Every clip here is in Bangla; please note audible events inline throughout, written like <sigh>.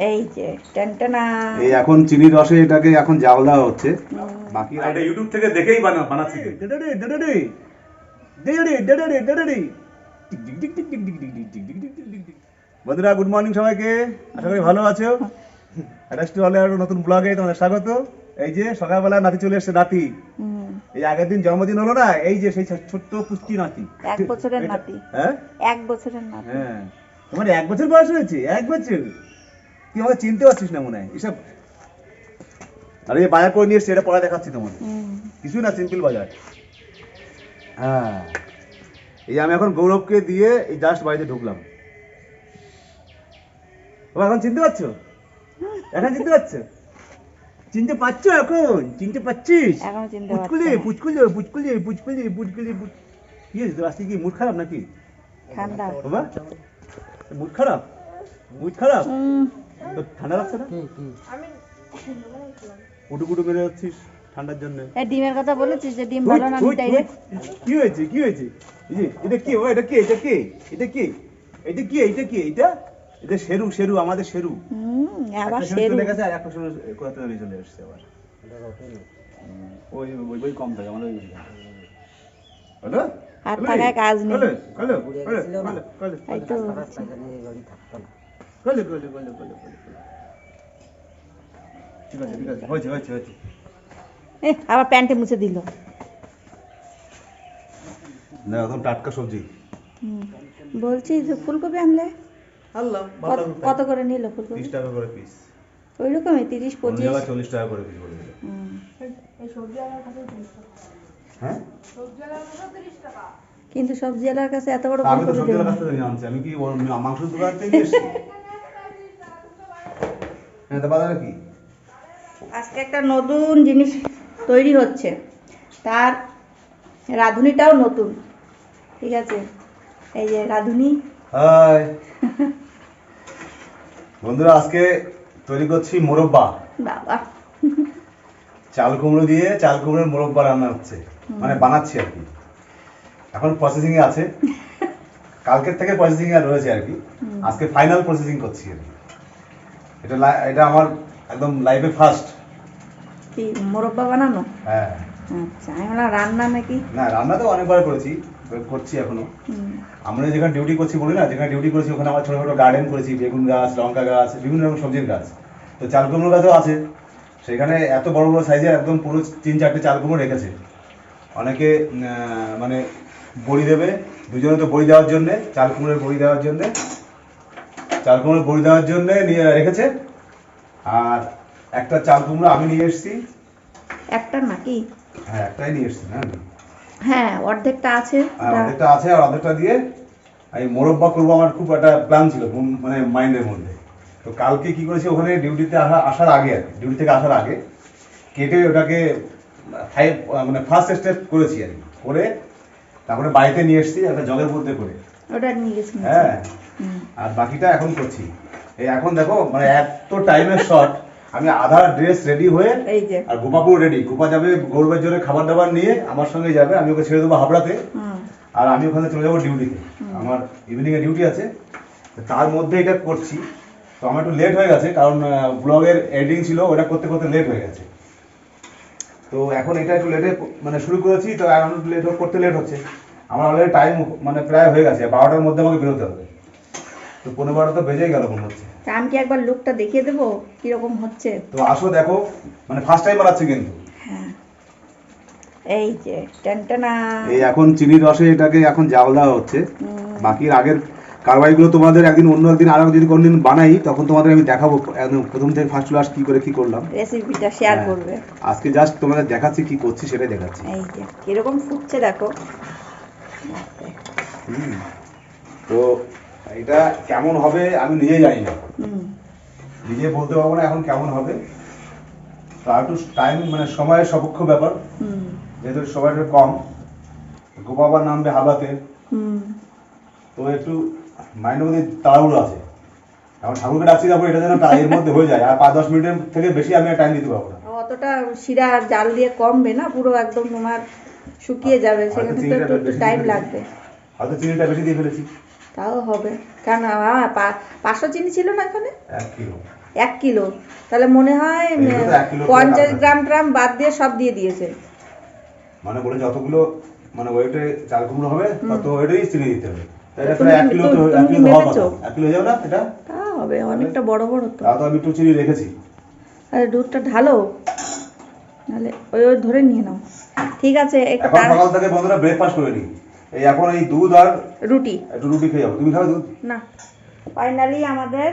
এই যে টেনটেনা এই এখন চিনির রসে এটাকে এখন জাল দেওয়া হচ্ছে বাকি এটা ইউটিউব থেকে দেখেই বানা বানাচ্ছি ডেডাডে ডেডাডে ডেডাডে ডেডাডে ডেডাডে বন্ধুরা গুড মর্নিং সবাইকে আশা করি ভালো আছো হলে আরও নতুন ব্লগে তোমাদের স্বাগত এই যে সকালবেলা নাতি চলে এসেছে নাতি এই আগের দিন জন্মদিন হলো না এই যে সেই ছোট্ট পুষ্টি নাতি এক বছরের নাতি হ্যাঁ এক বছরের নাতি হ্যাঁ তোমার এক বছর বয়স হয়েছে এক বছর তুই আমাকে চিনতে পারছিস না মনে হয়। এসব আরে এই বাজার করে নিয়ে এসছি এটা পরে দেখাচ্ছি তোমার কিছুই না সিম্পল বাজার। হ্যাঁ। এই আমি এখন গৌরবকে দিয়ে এই জাস্ট বাড়িতে ঢুকলাম। ও এখন চিনতে পারছ? এখন চিনতে পারছ? চিনতে পারছ এখন? চিনতে পারছিস? পুচকুলি। পুচকুলি পুচকুলি পুচকুলি পুচকুলি কি হয়েছে তোর? আজকে কি মুড খারাপ নাকি? ঠান্ডা। বাবা মুড খারাপ? মুড খারাপ? ঠান্ডা লাগছে না উটু কুটু যাচ্ছিস ঠান্ডার জন্য এই ডিমের কথা বলেছিস যে ডিম ভালো না ডাইরেক্ট কি হয়েছে কি হয়েছে এটা কি ও এটা কি এটা কি এটা কি এটা কি এটা কি এটা এটা শেরু শেরু আমাদের শেরু হুম আবার শেরু চলে গেছে আর একটা শেরু কোথা থেকে চলে এসেছে আবার ওই ওই ওই কম থাকে আমাদের ওই হলো হাত থাকায় কাজ নেই। হলো হলো হলো হলো ঠিক আছে ঠিক আছে হয়েছে হয়েছে হয়েছে। এ, আবার প্যান্টে মুছে দিল। না একদম টাটকা সবজি। বলছি যে ফুলকপি আনলে আল্লাহ কত- করে নিল ফুলকপি? তিরিশ টাকা করে পিস ওই রকমই তিরিশ অন্য পঁচিশ। জায়গায় চল্লিশ টাকা করে পিস বলে দিল। হ্যাঁ? কিন্তু সবজি ওয়ালার কাছে এত বড় আমি তো সবজি কাছ আমি কি মাংস দোকান থেকে এসেছি? হ্যাঁ তা বাজারে কি? আজকে একটা নতুন জিনিস তৈরি হচ্ছে। তার রাঁধুনিটাও নতুন। ঠিক আছে? এই যে রাঁধুনি। হাই। বন্ধুরা আজকে তৈরি করছি মোরব্বা। বাবা। চাল কুমড়ো দিয়ে চাল কুমড়োর মোরব্বা রান্না হচ্ছে। মানে বানাচ্ছি আর কি। এখন প্রসেসিং এ আছে। <laughs> কালকের থেকে প্রসেসিং এ রয়েছে আর কি। আজকে ফাইনাল প্রসেসিং করছি আর কি এটা এটা আমার একদম লাইফে ফার্স্ট কি মোরব্বা বানানো? হ্যাঁ। আচ্ছা আমি বললাম রান্না নাকি? না রান্না তো অনেকবার করেছি করছি এখনও। আমরা যেখানে ডিউটি করছি বলি না যেখানে ডিউটি করছি ওখানে আমার ছোটো ছোটো গার্ডেন করেছি বেগুন গাছ লঙ্কা গাছ বিভিন্ন রকম সবজির গাছ। তো চাল কুমড়ো গাছও আছে। সেখানে এত বড় বড় সাইজের একদম পুরো তিন চারটে চাল কুমড়ো রেখেছে। অনেকে মানে বড়ি দেবে। দুজনে তো বড়ি দেওয়ার জন্যে চাল কুমড়োর বড়ি দেওয়ার জন্যে। চাল কুমড়োর বড়ি দেওয়ার জন্যে নিয়ে রেখেছে। আর একটা চাল কুমড়ো আমি নিয়ে এসেছি। একটা নাকি? হ্যাঁ একটাই নিয়ে এসেছি হ্যাঁ। হ্যাঁ অর্ধেকটা আছে। অর্ধেকটা আছে আর অর্ধেকটা দিয়ে আমি মোরব্বা করব আমার খুব একটা প্ল্যান ছিল মানে মাইন্ডের মধ্যে। তো কালকে কি করেছি ওখানে ডিউটিতে আসা আসার আগে আর কি ডিউটি থেকে আসার আগে কেটে ওটাকে মানে ফার্স্ট স্টেপ করেছি আর কি করে তারপরে বাড়িতে নিয়ে এসেছি একটা জলের মধ্যে করে। ওটা নিয়ে গেছি। হ্যাঁ? আর বাকিটা এখন করছি। এই এখন দেখো মানে এত টাইমের শর্ট আমি আধা ড্রেস রেডি হয়ে এই যে। আর গোপাপুর রেডি গোপা যাবে গৌরবের জন্য খাবার দাবার নিয়ে আমার সঙ্গে যাবে আমি ওকে ছেড়ে দেবো হাবড়াতে। আর আমি ওখানে চলে যাব ডিউটিতে আমার ইভিনিং এ ডিউটি আছে। তার মধ্যে এটা করছি। তো আমার একটু লেট হয়ে গেছে কারণ ব্লগের এডিটিং ছিল ওটা করতে করতে লেট হয়ে গেছে। তো এখন এটা একটু লেটে মানে শুরু করেছি তো এখন লেট করতে লেট হচ্ছে। আমার অলরেডি টাইম মানে প্রায় হয়ে গেছে বারোটার মধ্যে আমাকে বেরোতে হবে। তো পনেরো বারোটা তো বেজেই গেল মনে হচ্ছে তা আমি কি একবার লুকটা দেখিয়ে দেবো? কীরকম হচ্ছে? তো আসো দেখো মানে ফার্স্ট টাইম বানাচ্ছি কিন্তু। হ্যাঁ। এই যে টেনটেনা এই এখন চিনির রসে এটাকে এখন জাল দেওয়া হচ্ছে। বাকি আগের কারবাইগুলো তোমাদের একদিন অন্য একদিন আরও যদি কোনদিন বানাই তখন তোমাদের আমি দেখাবো একদম প্রথম থেকে ফার্স্ট ক্লাস কি করে কি করলাম। রেসিপিটা শেয়ার হ্যাঁ। করবে। আজকে জাস্ট তোমাদের দেখাচ্ছি কি করছি সেটাই দেখাচ্ছি। এই যে কীরকম ফুটছে দেখো। তো এটা কেমন হবে আমি নিজেই জানি না। নিজে বলতে পারব না এখন কেমন হবে। একটু টাইম মানে সময়ের সপক্ষ ব্যাপার। যেহেতু সময়টা কম। গোপাবার নামবে হাবাতে তো একটু মাইন্ডের মধ্যে তাড়াহুড়ো আছে। এখন ঠাকুরকে ডাকছি যাব এটা যেন এর মধ্যে হয়ে যায়। আর পাঁচ দশ মিনিটের থেকে বেশি আমি টাইম দিতে পারব না। অতটা শিরা জাল দিয়ে কমবে না, পুরো একদম তোমার শুকিয়ে যাবে সেখানে তো একটু টাইম লাগবে। হয়তো চিনিটা বেশি দিয়ে ফেলেছি। তাও হবে। পা- পাঁচশো চিনি ছিল না এখানে এক কিলো। এক কিলো। তাহলে মনে হয় পঞ্চাশ। গ্রাম ট্রাম বাদ দিয়ে সব দিয়ে দিয়েছে। মানে বলে যতগুলো মানে ওয়েটে চাল কুমড়ো হবে তত ওয়েটেই চিনি দিতে হবে। এটা প্রায় এক কিলো তো এক কিলো? কথা। এক কিলো যাবে না এটা? তা হবে অনেকটা বড় বড় তো। তো আমি একটু চিনি রেখেছি। আরে দুধটা ঢালো। নাহলে ওই ওই ধরে নিয়ে নাও। ঠিক আছে সকাল থেকে বন্ধুরা ব্রেকফাস্ট করে নি এই এখন এই দুধ আর রুটি। একটু রুটি খেয়ে যাব। তুমি খাবে দুধ? না। ফাইনালি আমাদের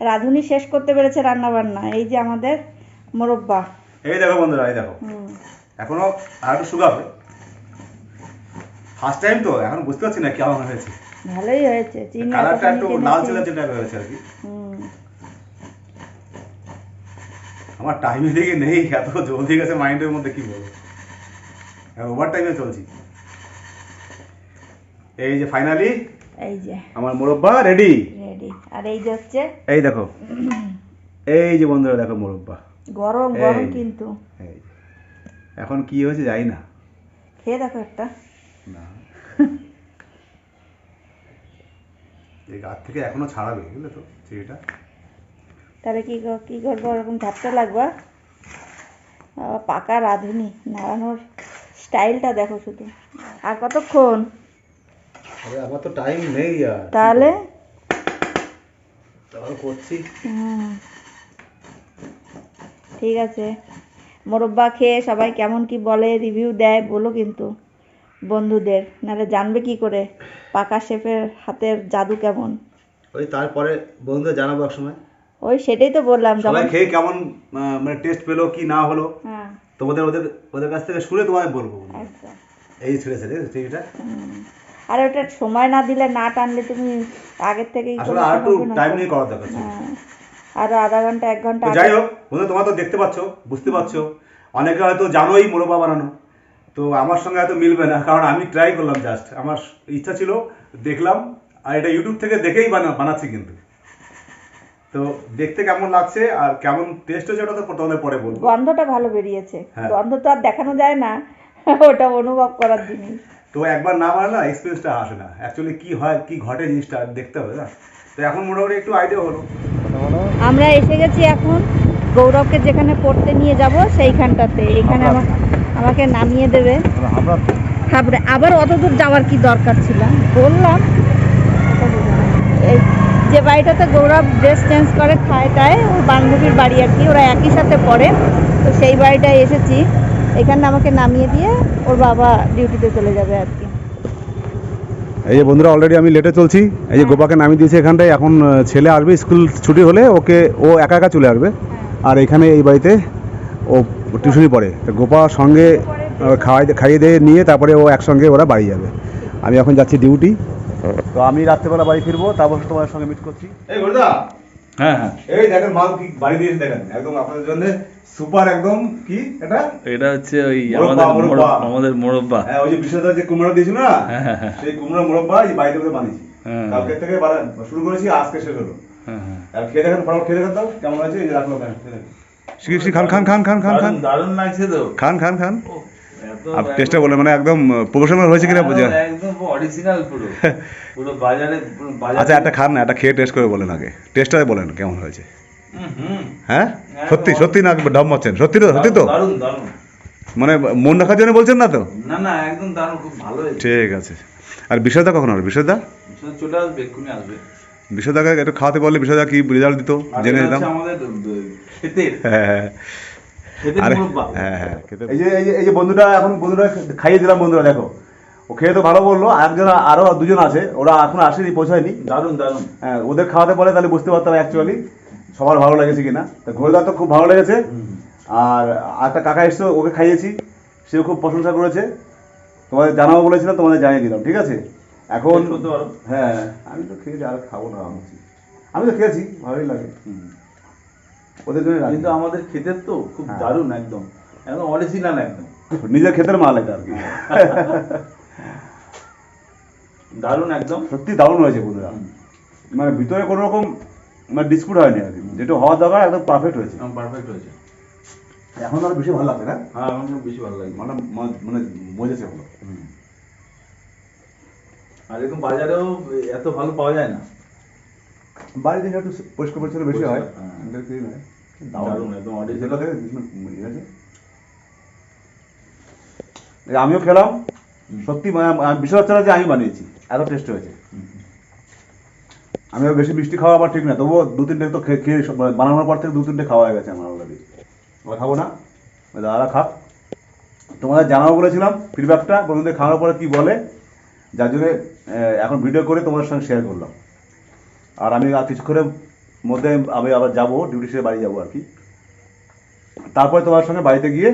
রাঁধুনি শেষ করতে পেরেছে রান্না বান্না এই যে আমাদের মোরব্বা। এই দেখো বন্ধুরা এই দেখো। এখনও আর একটু শুকাবে ফার্স্ট টাইম তো এখন বুঝতে পারছি না কেমন হয়েছে। ভালোই হয়েছে চিনি কালারটা একটু লাল। চেলা হয়েছে আর কি। আমার টাইমে দিকে নেই এত জলদি গেছে মাইন্ডের মধ্যে কি বলব। ওভার টাইমে চলছি। এই যে ফাইনালি এই যে। আমার মোরব্বা রেডি রেডি আর এই যে হচ্ছে এই দেখো। এই যে বন্ধুরা দেখো মোরব্বা। গরম গরম কিন্তু। এখন কি হয়েছে যাই না। খেয়ে দেখো একটা। না। এই গাছ থেকে এখনও ছাড়াবে বুঝলে তো চিড়িটা তাহলে কি কি করব? ওরকম ঝাপটা লাগবা? পাকা রাঁধুনি নাড়ানোর। স্টাইলটা দেখো শুধু। আর কতক্ষণ? আরে আমার তো টাইম নেই আর। তাহলে? তাহলে করছি। ঠিক আছে। মোরব্বা খেয়ে সবাই কেমন কি বলে রিভিউ দেয় বলো কিন্তু বন্ধুদের। নাহলে জানবে কি করে? পাকা শেফের হাতের জাদু কেমন? ওই তারপরে বন্ধুদের জানাব এক সময় ওই সেটাই তো বললাম সবাই খেয়ে কেমন মানে টেস্ট পেল কি না হলো। হ্যাঁ। তোমাদের ওদের ওদের কাছ থেকে শুনে তোমায় বলব এই চিড়িটা হুম। আর ওটা সময় না দিলে না টানলে তুমি আগের থেকেই আসলে আর একটু টাইম নিয়ে করার দরকার। হ্যাঁ। আরও আধা ঘণ্টা এক ঘণ্টা যাই হোক বন্ধু তোমরা তো দেখতে পাচ্ছ বুঝতে পারছ। অনেকে হয়তো জানোই মোরব্বা বানানো তো আমার সঙ্গে হয়তো মিলবে না কারণ আমি ট্রাই করলাম জাস্ট আমার ইচ্ছা ছিল দেখলাম আর এটা ইউটিউব থেকে দেখেই বানা বানাচ্ছি কিন্তু। তো দেখতে কেমন লাগছে আর কেমন টেস্ট হচ্ছে ওটা তো তোমাদের পরে বলব। গন্ধটা ভালো বেরিয়েছে। হ্যাঁ। গন্ধ তো আর দেখানো যায় না <laughs> ওটা অনুভব করার জিনিস। তো একবার না বানালে না এক্সপিরিয়েন্সটা আসে না। অ্যাকচুয়ালি কি হয় কি ঘটে জিনিসটা দেখতে হবে না। তো এখন মোটামুটি একটু আইডিয়া হলো। আমরা এসে গেছি এখন গৌরবকে যেখানে পড়তে নিয়ে যাব সেইখানটাতে। এখানে আমা- আমাকে নামিয়ে দেবে। আবার অত দূর যাওয়ার কি দরকার ছিল? বললাম যে বাড়িটাতে গৌরব ড্রেস চেঞ্জ করে খায় টায় ওর বান্ধবীর বাড়ি আর কি ওরা একই সাথে পড়ে তো সেই বাড়িটায় এসেছি। এখানে আমাকে নামিয়ে দিয়ে ওর বাবা ডিউটিতে চলে যাবে আর কি। এই যে বন্ধুরা অলরেডি আমি লেটে চলছি। এই যে গোপাকে নামিয়ে দিয়েছি এখানটায় এখন ছেলে আসবে স্কুল ছুটি হলে ওকে ও একা একা চলে আসবে। আর এখানে এই বাড়িতে ও টিউশনি পড়ে। তো গোপা সঙ্গে খাওয়াই খাইয়ে দিয়ে নিয়ে তারপরে ও একসঙ্গে ওরা বাড়ি যাবে। আমি এখন যাচ্ছি ডিউটি তো আমি রাত্রেবেলা বাড়ি ফিরবো তারপর তোমার সঙ্গে মিট করছি। এই গরদা হ্যাঁ হ্যাঁ। এই দেখেন মাল কি বাড়ি দিয়েছে দেখেন একদম আপনাদের জন্য সুপার একদম কি এটা? এটা হচ্ছে ওই মোরব্বা, আমাদের আমাদের মোরব্বা। হ্যাঁ ওই যে বিশ্বদার যে কুমড়ো দিয়েছিল না হ্যাঁ হ্যাঁ হ্যাঁ। সেই কুমড়ো মোরব্বা এই বাড়িতে করে বানিয়েছি। হ্যাঁ। কালকে থেকে শুরু করেছি আজকে শেষ হলো। হ্যাঁ হ্যাঁ। আর খেয়ে দেখেন ফটাফট খেয়ে দেখেন দাও কেমন হয়েছে? এই যে রাখল খান খান খান খান খান খান। দারুণ- দারুণ লাগছে তো। খান খান খান। আর টেস্টটা বলে মানে একদম প্রফেশনাল হয়েছে কিনা বোঝা একদম- একদম অরিজিনাল পুরো। <laughs> পুরো বাজারে আচ্ছা একটা খান না একটা খেয়ে টেস্ট করে বলেন আগে। টেস্টটা বলেন কেমন হয়েছে। হ্যাঁ? হ্যাঁ, সত্যি সত্যি না ডম মারছেন। সত্যি তো সত্যি তো? দারুণ দারুণ মানে মন রাখার জন্য বলছেন না তো? না না একদম দারুণ খুব ভালো হয়েছে। ঠিক আছে। আর বিশ্বদা কখন হবে শুধু চলে আসবে এক্ষুনি আসবে। বিশ্বদাকে একটু খাওয়াতে বললে বিশ্বদা কি রেজাল্ট দিত? জেনে নিতাম আমাদের ক্ষেতের। হ্যাঁ হ্যাঁ। আরে হ্যাঁ হ্যাঁ খেতে এই যে এই যে এই যে বন্ধুটা এখন বন্ধুরা খাইয়ে দিলাম বন্ধুরা দেখো। ও খেয়ে তো ভালো বলল একজন আরও দুজন আছে ওরা এখন আসেনি পৌঁছায়নি। দারুণ দারুণ। হ্যাঁ ওদের খাওয়াতে বলে তাহলে বুঝতে পারতাম অ্যাকচুয়ালি সবার ভালো লেগেছে কিনা। তা ঘোরদার তো খুব ভালো লেগেছে। আর একটা কাকা এসছো ওকে খাইয়েছি সেও খুব প্রশংসা করেছে। তোমাদের জানাব বলেছিলাম তোমাদের জানিয়ে দিলাম ঠিক আছে? এখন Taste করতে পারো। হ্যাঁ আমি তো খেয়েছি আর খাব না আমি আমি তো খেয়েছি ভালোই লাগে। ওদের জন্য কিন্তু আমাদের ক্ষেতের তো খুব হ্যাঁ। দারুণ একদম। একদম অরিজিনাল একদম। নিজের ক্ষেতের মাল এটা আর কি। <laughs> দারুণ একদম। সত্যি দারুণ হয়েছে বন্ধুরা। মানে ভিতরে কোনো রকম মানে ডিসপুট হয়নি আর কি। যেটা হওয়ার দরকার একদম পারফেক্ট হয়েছে। পারফেক্ট হয়েছে। এখন আরও বেশি ভালো লাগছে না? হ্যাঁ খুব বেশি ভালো লাগে মানে মানে বোঝেছে হলো আর এরকম বাজারেও এত ভালো পাওয়া যায় না। বাড়ি থেকে একটু পরিষ্কার পরিচ্ছন্ন বেশি হয়। হ্যাঁ। আমিও খেলাম। সত্যি মানে আমি বিশ্বাস হচ্ছে না যে আমি বানিয়েছি এত টেস্ট হয়েছে। আমিও বেশি মিষ্টি খাওয়া আমার ঠিক না তবুও দু তিনটে তো খেয়ে মানে বানানোর পর থেকে দু তিনটে খাওয়া হয়ে গেছে আমার অলরেডি আমরা খাব না। দাদারা খাক। তোমাদের জানাব বলেছিলাম ফিডব্যাকটা বন্ধুদের খাওয়ার পরে কি বলে। যার জন্য এখন ভিডিও করে তোমাদের সঙ্গে শেয়ার করলাম। আর আমি আর কিছুক্ষণের মধ্যে আমি আবার যাব ডিউটি সেরে বাড়ি যাব আর কি। তারপরে তোমার সঙ্গে বাড়িতে গিয়ে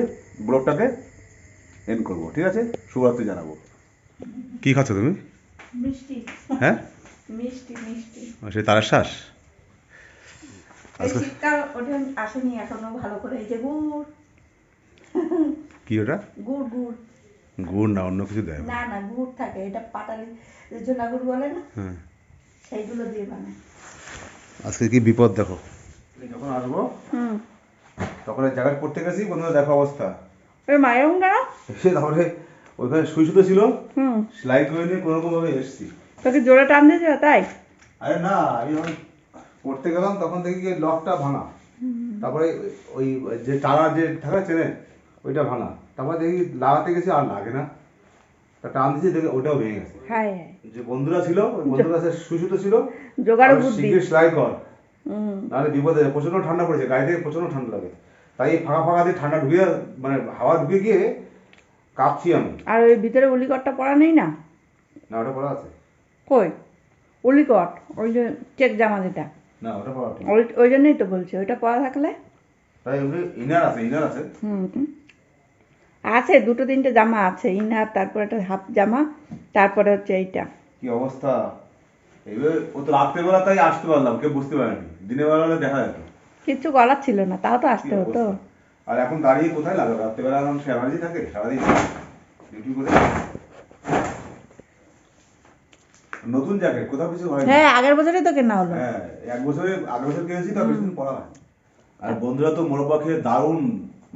ব্লগটাকে এন্ড করব ঠিক আছে? শুভরাত্রি জানাব। কি খাচ্ছ তুমি? মিষ্টি। হ্যাঁ? মিষ্টি মিষ্টি। সেই তারের শ্বাস শীতকাল ওঠে আসেনি এখনও ভালো করে এই যে গুড়। কি ওটা? গুড় গুড়। গুড় না অন্য কিছু দেয়। না না গুড় থাকে এটা পাটালি যে জোনা গুড় বলে না? হ্যাঁ। সেইগুলো দিয়ে বানায় আজকে কি বিপদ দেখো? যখন আসব হুম। তখন জায়গায় পড়তে গেছি বন্ধুরা দেখো অবস্থা। ওই মায়ের এসে তারপরে ওইখানে সুই সুতো ছিল হুম। সেলাই করে নিয়ে কোনো রকম ভাবে এসছি। তোকে জোরে টান দিয়েছিল তাই? আরে না আমি যখন পড়তে গেলাম তখন দেখি যে লকটা ভাঙা। তারপরে ওই যে টানা যে থাকে চেনে ওইটা ভাঙা। তারপরে দেখি লাগাতে গেছি আর লাগে না। টান দিয়েছি দেখি ওটাও ভেঙে গেছে। হাই যে বন্ধুরা ছিল বন্ধুর কাছে সুই সুতো ছিল জোগাড় আর বুদ্ধি। শিগগির সেলাই কর। নাহলে বিপদে যাবে। প্রচণ্ড ঠান্ডা পড়েছে প্রচণ্ড ঠান্ডা লাগে। তাই এই ফাঁকা ফাঁকা দিয়ে ঠান্ডা ঢুকে মানে হাওয়া ঢুকে গিয়ে কাঁপছি আমি। আর ওই ভিতরে উলিকটটা পড়া নেই না? না ওটা পড়া আছে। কই? উলিকট ওই যে চেক জামা যেটা। না ওটা পড়া ওই ওই জন্যই তো বলছি ওইটা পড়া থাকলে? তাই ইনার আছে ইনার আছে। হুম। আছে দুটো তিনটে জামা আছে ইনার তারপর একটা হাফ জামা তারপরে হচ্ছে এইটা। কি অবস্থা? এইবার ও তো রাত্রেবেলা তাই আসতে পারলাম কেউ বুঝতে পারেনি। দিনের বেলা দেখা যেত। কিচ্ছু করার ছিল না তাও তো আসতে হতো। আর এখন দাঁড়িয়ে কোথায় লাগবে রাত্রেবেলা এখন সে থাকে? সারাদিন ডিউটি করে নতুন জ্যাকেট কোথাও কিছু হয়নি? হ্যাঁ আগের বছরই তো কেনা হলো। হ্যাঁ এক বছরে আগের বছর কিনেছি তো বেশি দিন পরা হয়। আর বন্ধুরা তো মোরব্বা খেয়ে দারুণ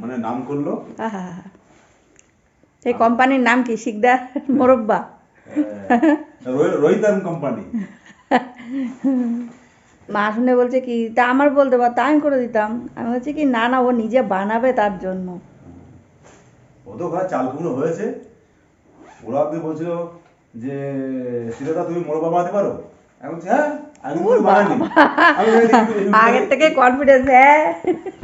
মানে নাম করল। আহা হা সেই কোম্পানির নাম কি? শিকদার মোরব্বা? রোহিতান কোম্পানি। মা শুনে বলছে কি তা আমার বলতে পার তা আমি করে দিতাম। আমি বলছি কি না না ও নিজে বানাবে তার জন্য। ও তো ঘরে চালগুলো হয়েছে। ওরা আপনি বলছিল যে সিরাদা তুমি মোরব্বা বানাতে পারো? আমি বলছি হ্যাঁ আমি কিন্তু বানাইনি। আমি বলি, "ইউটিউব- ইউটিউব আগের থেকে- কনফিডেন্স হ্যাঁ।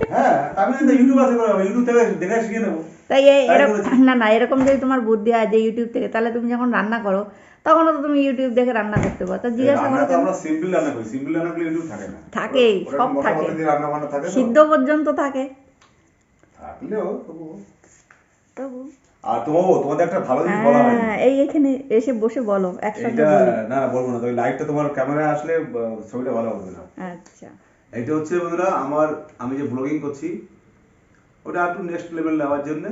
হ্যাঁ আমি ইউটিউব আছে ইউটিউব থেকে দেখে শিখে নেব। তাই এই এরকম না না এরকম যদি তোমার বুদ্ধি হয় যে ইউটিউব থেকে তাহলে তুমি যখন রান্না করো তখনও তো তুমি ইউটিউব দেখে রান্না করতে পারো। তা জিজ্ঞাসা করো আমরা সিম্পল রান্না করি। সিম্পল রান্না করলে ইউটিউব থাকে না। থাকেই, সব থাকে। সিদ্ধ পর্যন্ত থাকে। থাকলেও। তবু। আর তোমাও তোমাদের একটা ভালো জিনিস বলা হয়নি। হ্যাঁ এই এখানে এসে বসে বলো এইটা না না বলব না। তো লাইটটা তোমার ক্যামেরায় আসলে ছবিটা ভালো হবে না। আচ্ছা। এটা হচ্ছে বন্ধুরা আমার আমি যে ব্লগিং করছি ওটা একটু নেক্সট লেভেল নেওয়ার জন্য।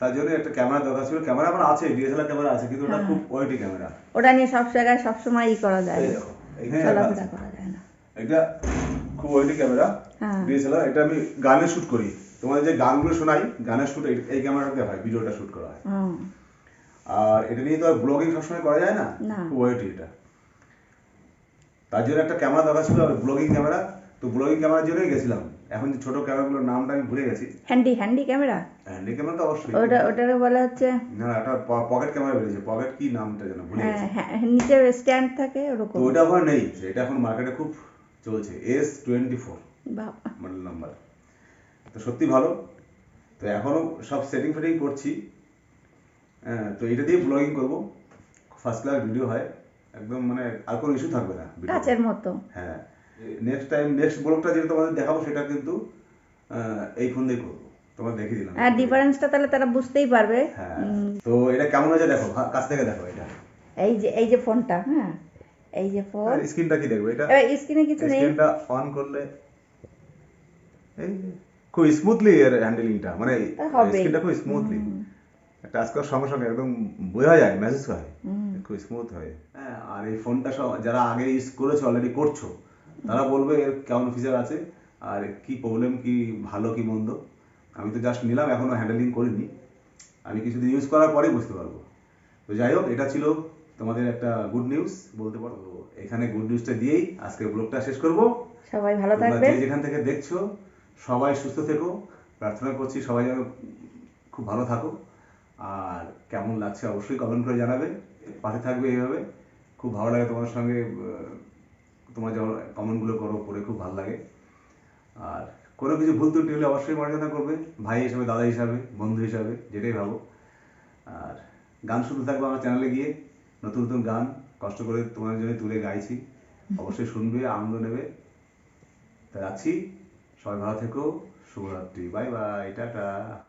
তার জন্য একটা ক্যামেরা দরকার ছিল। ক্যামেরা আমার আছে ডিএসএলআর ক্যামেরা আছে কিন্তু ওটা হ্যাঁ। খুব কোয়ালিটি ক্যামেরা ওটা নিয়ে সব জায়গায় সবসময় ই করা যায়। চলাফেরা করা যায় না। এটা খুব কোয়ালিটি ক্যামেরা। ডিএসএলআর এটা আমি গানে শুট করি। তোমাদের যে গানগুলো শোনাই গানের শুট এই ক্যামেরাতে হয় ভিডিওটা শুট করা হয়। আর এটা নিয়ে তো আর ব্লগিং সবসময় করা যায় না। খুব ওয়েটি এটা। তার জন্য একটা ক্যামেরা দরকার ছিল ব্লগিং ক্যামেরা তো ব্লগিং ক্যামেরার জন্যই গেছিলাম। এখন যে ছোট ক্যামেরাগুলোর নামটা আমি ভুলে গেছি। Handy handy camera? Handy camera তো অবশ্যই। ওটা ওটারে বলা হচ্ছে? না একটা পকেট ক্যামেরা বেরিয়েছে। পকেট কি নামটা যেন ভুলে হ্যাঁ গেছি। হ্যাঁ নিচে স্ট্যান্ড থাকে ওরকম। তো ওটা ওখানে নেই এটা এখন মার্কেটে খুব চলছে। এস টোয়েন্টি ফোর বাবা। মডেল নাম্বার তো সত্যি ভালো। তো এখনও সব সেটিং ফেটিং করছি। হ্যাঁ তো এটা দিয়ে ব্লগিং করব। ফার্স্ট ক্লাস ভিডিও হয়। একদম মানে আর কোনো ইস্যু থাকবে না কাচের মতো। হ্যাঁ। নেক্সট টাইম নেক্সট ব্লগটা যেটা তোমাদের দেখাবো সেটা কিন্তু এই ফোন দিয়ে করব। তোমার দেখিয়ে দিলাম। আর ডিফারেন্সটা তাহলে তারা বুঝতেই পারবে। হ্যাঁ। তো এটা কেমন হয়েছে দেখো? কাছ থেকে দেখো এটা। এই যে এই যে ফোনটা হ্যাঁ? এই যে ফোন স্ক্রিনটা কি দেখব? এটা স্ক্রিনে কিছু নেই। স্ক্রিনটা অন করলে এই খুব স্মুথলি এর হ্যান্ডেলিংটা মানে। স্ক্রিনটা খুব স্মুথলি। টাচ করার সঙ্গে সঙ্গে একদম বোঝা যায় মেসেজ হয়। খুব স্মুথ হয়। হ্যাঁ আর এই ফোনটা সব যারা আগে ইউজ করেছ অলরেডি করছ তারা বলবে এর কেমন ফিচার আছে আর কি প্রবলেম কি ভালো কি মন্দ। আমি তো জাস্ট নিলাম এখনও হ্যান্ডেলিং করিনি। আমি কিছুদিন ইউজ করার পরেই বুঝতে পারব। তো যাই হোক এটা ছিল তোমাদের একটা গুড নিউজ বলতে পারো? এখানে গুড নিউজটা দিয়েই আজকের ব্লগটা শেষ করব। সবাই ভালো থাকবেন। যেখান থেকে দেখছ সবাই সুস্থ থেকো। প্রার্থনা করছি সবাই যেন খুব ভালো থাকো। আর কেমন লাগছে অবশ্যই কমেন্ট করে জানাবে। পাশে থাকবে এইভাবে। খুব ভালো লাগে তোমার সঙ্গে তোমরা যেমন কমেন্টগুলো করো, পড়ে খুব ভালো লাগে। আর কোনো কিছু ভুল ত্রুটি হলে অবশ্যই মর্যাদা করবে, ভাই হিসাবে, দাদা হিসাবে, বন্ধু হিসাবে, যেটাই ভাবো। আর গান শুনতে থাকবে আমার চ্যানেলে গিয়ে, নতুন নতুন গান, কষ্ট করে তোমার জন্য তুলে গাইছি। অবশ্যই শুনবে, আনন্দ নেবে। তা রাখছি, সবাই ভালো থেকো, শুভরাত্রি, বাই বাই, টাটা।